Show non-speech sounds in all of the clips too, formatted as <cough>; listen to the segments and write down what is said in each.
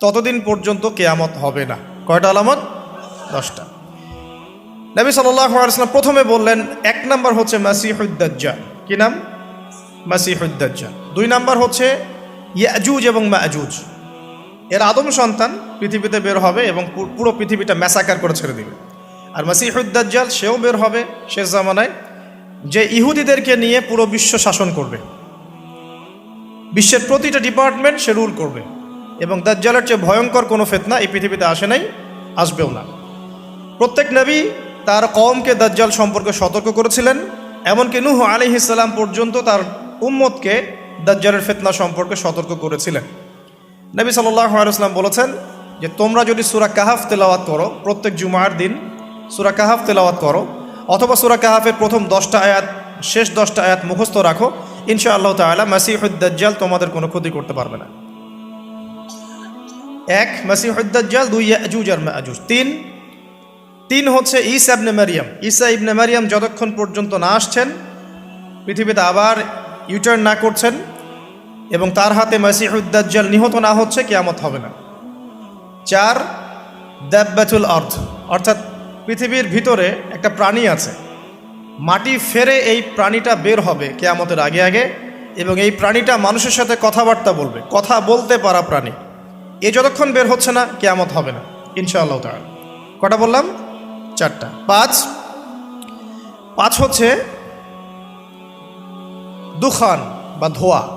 ততদিন পর্যন্ত কেয়ামত হবে না। কয়টা আলামত? দশটা। নবী সাল্লাম প্রথমে বললেন, এক নাম্বার হচ্ছে মাসিহুদ্দাজ্জাল কি নাম? মাসিহুদ্দাজ্জাল দুই নাম্বার হচ্ছে ইয়াজুজ এবং মাজুজ। এর আদম সন্তান পৃথিবীতে বের হবে এবং পুরো পৃথিবীটা ম্যাসাকার করে ছেড়ে দিবে। আর মাসিহুদ্দাজ্জাল সেও বের হবে শেষ জামানায়, যে ইহুদিদেরকে নিয়ে পুরো বিশ্ব শাসন করবে। বিশ্বের প্রতিটা ডিপার্টমেন্ট সে রুল করবে। এবং দাজ্জালের চেয়ে ভয়ঙ্কর কোনো ফেতনা এই পৃথিবীতে আসে নাই, আসবেও না। প্রত্যেক নবী তার কওমকে দাজ্জাল সম্পর্কে সতর্ক করেছিলেন, এমনকি নুহ আলিহিসাল্লাম পর্যন্ত তার উম্মতকে দাজ্জালের ফেতনা সম্পর্কে সতর্ক করেছিলেন। নবী সাল্লাহ বলেছেন যে, তোমরা যদি সুরা কাহাফ তেলাওয়াত করো, প্রত্যেক জুমার দিন সুরা কাহাফ তেলাওয়াত করো, অথবা সুরা কাহাফের প্রথম দশটা আয়াত, শেষ দশটা আয়াত মুখস্থ রাখো ইনশা আল্লাহ তালা মাসিহুদ্দাজ্জাল তোমাদের কোনো ক্ষতি করতে পারবে না। এক মাসিহুদ্দাজ্জাল দুই ইয়াজুজ আর মাজুজ তিন তিন হচ্ছে ঈসা ইবনে মারিয়াম। ঈসা ইবনে মারিয়াম যতক্ষণ পর্যন্ত না আসছেন, পৃথিবীতে আবার ইউটার্ন না করছেন এবং তার হাতে মাসিহুদ্দাজ্জাল নিহত না হচ্ছে, কেয়ামত হবে না। চার, দাব্বাতুল অর্থ অর্থাৎ পৃথিবীর ভিতরে একটা প্রাণী আছে। মাটি ফেরে এই প্রাণীটা বের হবে কেয়ামতের আগে আগে এবং এই প্রাণীটা মানুষের সাথে কথাবার্তা বলবে। কথা বলতে পারা প্রাণী। এ যতক্ষণ বের হচ্ছে না, কেয়ামত হবে না, ইনশাআল্লাহ তাআলা। কটা বললাম? চারটা। পাঁচ। পাঁচ হচ্ছে দুখান বা ধোয়া।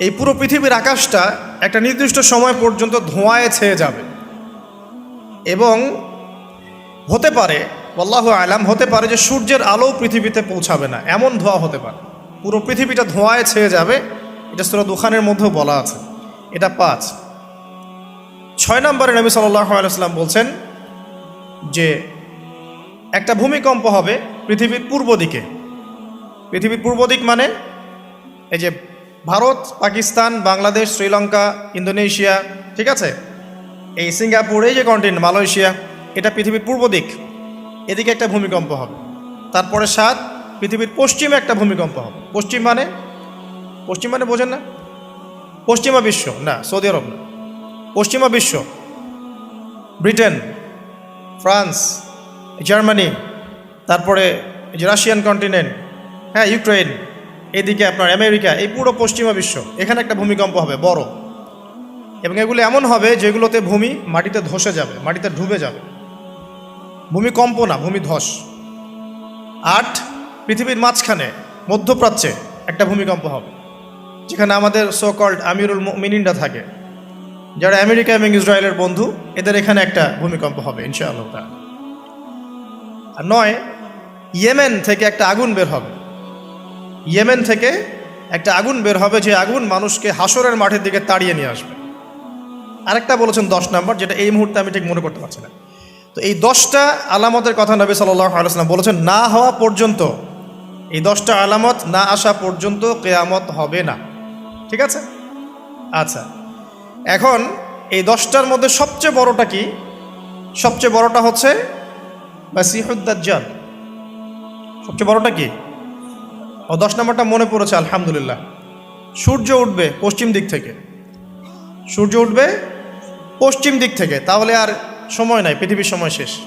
এই পুরো পৃথিবীর আকাশটা একটা নির্দিষ্ট সময় পর্যন্ত ধোঁয়ায় ছেয়ে যাবে। এবং হতে পারে, আল্লাহ আলাম, হতে পারে যে সূর্যের আলো পৃথিবীতে পৌঁছাবে না। এমন ধোঁয়া হতে পারে। পুরো পৃথিবীটা ধোঁয়ায় ছেয়ে যাবে। এটা সুরা দুখানের মধ্যেও বলা আছে। এটা পাঁচ। ছয় নম্বরে নবী আলাইসাল্লাম বলছেন যে একটা ভূমিকম্প হবে পৃথিবীর পূর্ব দিকে। পৃথিবীর পূর্ব দিক মানে এই যে ভারত, পাকিস্তান, বাংলাদেশ, শ্রীলঙ্কা, ইন্দোনেশিয়া, ঠিক আছে? এই সিঙ্গাপুর, এই যে কন্টিনেন্ট মালয়েশিয়া, এটা পৃথিবীর পূর্ব দিক। এদিকে একটা ভূমিকম্প হবে। তারপরে সাত, পৃথিবীর পশ্চিমে একটা ভূমিকম্প হবে। পশ্চিম মানে? পশ্চিম মানে বোঝেন না? পশ্চিমা বিশ্ব, না, সৌদি আরব না। পশ্চিমা বিশ্ব, ব্রিটেন, ফ্রান্স, জার্মানি, তারপরে যে রাশিয়ান কন্টিনেন্ট হ্যাঁ ইউক্রেন এদিকে আপনার আমেরিকা, এই পুরো পশ্চিমা বিশ্ব, এখানে একটা ভূমিকম্প হবে, বড়। এবং এগুলো এমন হবে যেগুলোতে ভূমি মাটিতে ধসে যাবে, মাটিতে ডুবে যাবে। ভূমিকম্প না, ভূমি ধস। আট পৃথিবীর মাঝখানে, মধ্যপ্রাচ্যে একটা ভূমিকম্প হবে, যেখানে আমাদের সো কল্ড আমিরুল মিনিনরা থাকে। যারা আমেরিকা এবং ইসরায়েলের বন্ধু, এদের এখানে একটা ভূমিকম্প হবে, ইনশাআল্লাহ। আর নয়, ইয়েমেন থেকে একটা আগুন বের হবে। ইয়েমেন থেকে একটা আগুন বের হবে, যে আগুন মানুষকে হাসরের মাঠের দিকে তাড়িয়ে নিয়ে আসবে। আরেকটা বলেছেন দশ নম্বর, যেটা এই মুহূর্তে আমি ঠিক মনে করতে পারছি না। তো এই দশটা আলামতের কথা নবী আলাইসলাম বলেছেন, না হওয়া পর্যন্ত, এই দশটা আলামত না আসা পর্যন্ত কেয়ামত হবে না। ঠিক আছে? আচ্ছা। এখন এই দশটার মধ্যে সবচেয়ে বড়টা কি? সবচেয়ে বড়টা হচ্ছে মাসিহুদ্দাজ্জাল সবচেয়ে বড়টা কি? ও দশ নম্বরটা মনে পড়েছে, আলহামদুলিল্লাহ। সূর্য উঠবে পশ্চিম দিক থেকে। সূর্য উঠবে পশ্চিম দিক থেকে, তাহলে আর সময় নাই, পৃথিবীর সময় শেষ।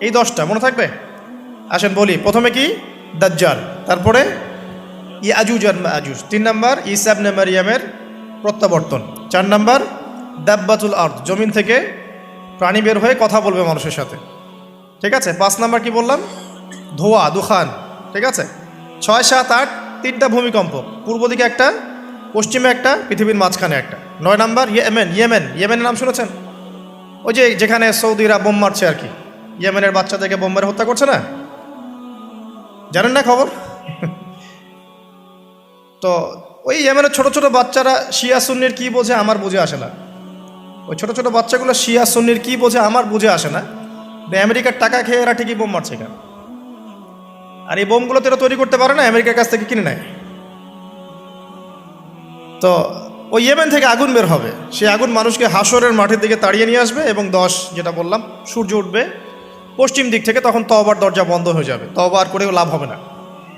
এই দশটা মনে থাকবে? আসেন বলি, প্রথমে কি? দাজ্জাল, তারপরে ইয়াজুজ আর মাজুজ। তিন নাম্বার ইসাবনে মারিয়ামের প্রত্যাবর্তন। চার নাম্বার, দাব্বাতুল আর্থ জমিন থেকে প্রাণী বের হয়ে কথা বলবে মানুষের সাথে। ঠিক আছে? পাঁচ নাম্বার কি বললাম? ধোয়া, দুখান। ঠিক আছে? ছয়, সাত, আট, তিনটা ভূমিকম্প। পূর্ব দিকে একটা, পশ্চিমে একটা, পৃথিবীর মাঝখানে একটা। নয় নাম্বার, ইয়েমেন ইয়েমেন। ইয়েমেনের নাম শুনেছেন? ওই যে যেখানে সৌদিরা বোম মারছে আর কি। ইয়েমেনের বাচ্চাদেরকে বোম মেরে হত্যা করছে না? জানেন না খবর? <laughs> তো ওই ইয়েমেনের ছোট ছোট বাচ্চারা শিয়া সুন্নির কী বোঝে আমার বুঝে আসে না। ওই ছোট ছোট বাচ্চাগুলো শিয়া সুন্নির কী বোঝে আমার বুঝে আসে না। আমেরিকার টাকা খেয়ে এরা ঠিকই বোম মারছে কেন? আর এই বোমগুলো তো এরা তৈরি করতে পারে না, আমেরিকার কাছ থেকে কিনে নেয়। তো ওই ইয়েমেন থেকে আগুন বের হবে। সেই আগুন মানুষকে হাসরের মাঠের দিকে তাড়িয়ে নিয়ে আসবে এবং দশ, যেটা বললাম, সূর্য উঠবে পশ্চিম দিক থেকে, তখন তবার দরজা বন্ধ হয়ে যাবে। তবা আর করেও লাভ হবে না।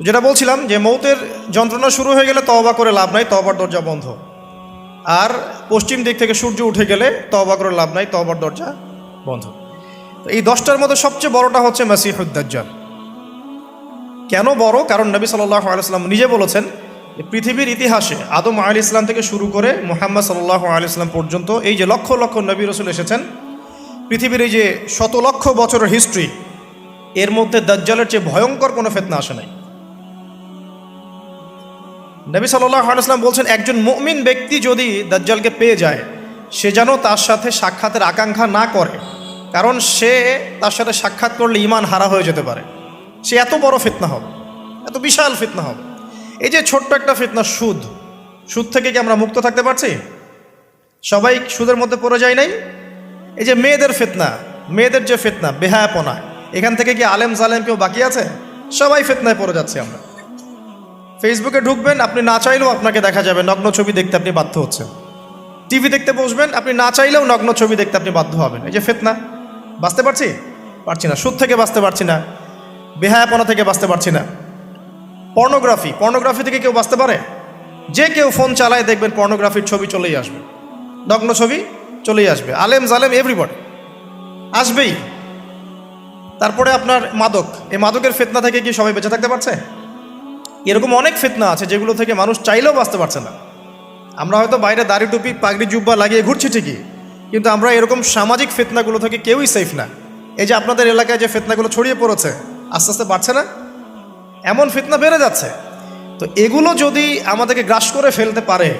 যেটা বলছিলাম যে মৌতের যন্ত্রণা শুরু হয়ে গেলে তওবা করে লাভ নাই তবার দরজা বন্ধ। আর পশ্চিম দিক থেকে সূর্য উঠে গেলে তওবা করে লাভ নাই তবার দরজা বন্ধ। এই দশটার মধ্যে সবচেয়ে বড়টা হচ্ছে মাসিহুদ্দাজ্জাল কেন বড়? কারণ নবী সাল্লাহ আলাইসলাম নিজে বলেছেন পৃথিবীর ইতিহাসে আদম আল ইসলাম থেকে শুরু করে মোহাম্মদ সাল্লাহ আল ইসলাম পর্যন্ত এই যে লক্ষ লক্ষ নবী রসুল এসেছেন, পৃথিবীর এই যে শত লক্ষ বছরের হিস্ট্রি এর মধ্যে দাজ্জালের চেয়ে ভয়ঙ্কর কোনো ফেতনা আসে নাই। নবী সাল্লাহ আলাইসলাম বলছেন, একজন মুমিন ব্যক্তি যদি দাজ্জালকে পেয়ে যায়, সে যেন তার সাথে সাক্ষাতের আকাঙ্ক্ষা না করে। কারণ সে তার সাথে সাক্ষাৎ করলে ইমান হারা হয়ে যেতে পারে। সে এত বড় ফিতনা হবে, এত বিশাল ফিতনা হবে। এই যে ছোট্ট একটা ফিতনা, সুদ। সুদ থেকে কি আমরা মুক্ত থাকতে পারছি? সবাই সুদের মধ্যে পড়ে যায় নাই? এই যে মেয়েদের ফিতনা, মেয়েদের যে ফিতনা, বেহায়াপনা, এখান থেকে কি আলেম জালেম কেউ বাকি আছে? সবাই ফিতনায় পড়ে যাচ্ছে আমরা। ফেসবুকে ঢুকবেন, আপনি না চাইলেও আপনাকে দেখা যাবে। নগ্ন ছবি দেখতে আপনি বাধ্য হচ্ছেন। টিভি দেখতে বসবেন, আপনি না চাইলেও নগ্ন ছবি দেখতে আপনি বাধ্য হবেন। এই যে ফেতনা, বাঁচতে পারছি? পারছি না। সুদ থেকে বাঁচতে পারছি না। বেহায়াপনা থেকে বাঁচতে পারছি না। পর্নোগ্রাফি পর্নোগ্রাফি থেকে কেউ বাঁচতে পারে? যে কেউ ফোন চালায় দেখবেন পর্নোগ্রাফির ছবি চলেই আসবে। নগ্ন ছবি চলেই আসবে। আলেম জালেম এভরিবডি আসবেই। তারপরে আপনার মাদক। এই মাদকের ফেতনা থেকে কি সবাই বেঁচে থাকতে পারছে? এরকম অনেক ফিতনা আছে যেগুলো থেকে মানুষ চাইলেও বাঁচতে পারছে না। আমরা হয়তো বাইরে দাড়ি টুপি, পাগড়ি, জুব্বা লাগিয়ে ঘুরছি ঠিকই, কিন্তু আমরা এরকম সামাজিক ফিতনাগুলো থেকে কেউই সেফ না। এই যে আপনাদের এলাকায় যে ফিতনাগুলো ছড়িয়ে পড়েছে, আস্তে আস্তে বাড়ছে না? এমন ফিতনা বেড়ে যাচ্ছে। তো এগুলো যদি আমাদেরকে গ্রাস করে ফেলতে পারে,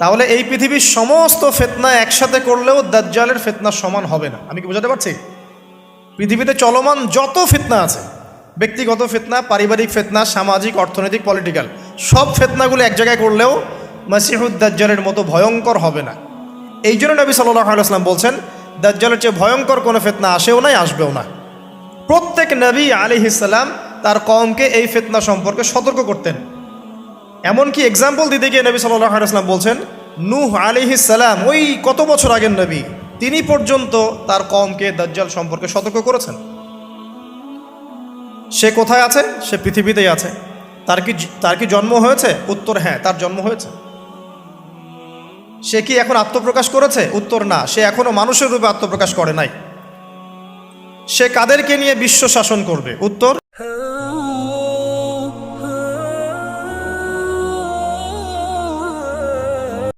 তাহলে এই পৃথিবীর সমস্ত ফেতনা একসাথে করলেও দাজ্জালের ফেতনা সমান হবে না। আমি কি বোঝাতে পারছি? পৃথিবীতে চলমান যত ফিতনা আছে ব্যক্তিগত ফিতনা, পারিবারিক ফিতনা, সামাজিক, অর্থনৈতিক পলিটিক্যাল সব ফেতনাগুলো এক জায়গায় করলেও মাসিহুদ দাজ্জালের মতো ভয়ঙ্কর হবে না। এই জন্য নবী সাল্লাহ আলাইসলাম বলছেন, দাজ্জালের চেয়ে ভয়ঙ্কর কোনো ফেতনা আসেও নাই, আসবেও না। প্রত্যেক নবী আলী ইসাল্লাম তার কমকে এই ফেতনা সম্পর্কে সতর্ক করতেন। এমনকি এক্সাম্পল দিতে গিয়ে নবী সাল্লাহ আলাইসলাম বলছেন, নূহ আলী সালাম, ওই কত বছর আগের নবী, তিনি পর্যন্ত তার কমকে দাজ্জাল সম্পর্কে সতর্ক করেছেন। সে কোথায় আছে? সে পৃথিবীতেই আছে। তার কি তার কি জন্ম হয়েছে? উত্তর হ্যাঁ তার জন্ম হয়েছে। সে কি এখন আত্মপ্রকাশ করেছে? উত্তর না। সে এখনও মানুষের রূপে আত্মপ্রকাশ করে নাই। সে কাদেরকে নিয়ে বিশ্ব শাসন করবে? উত্তর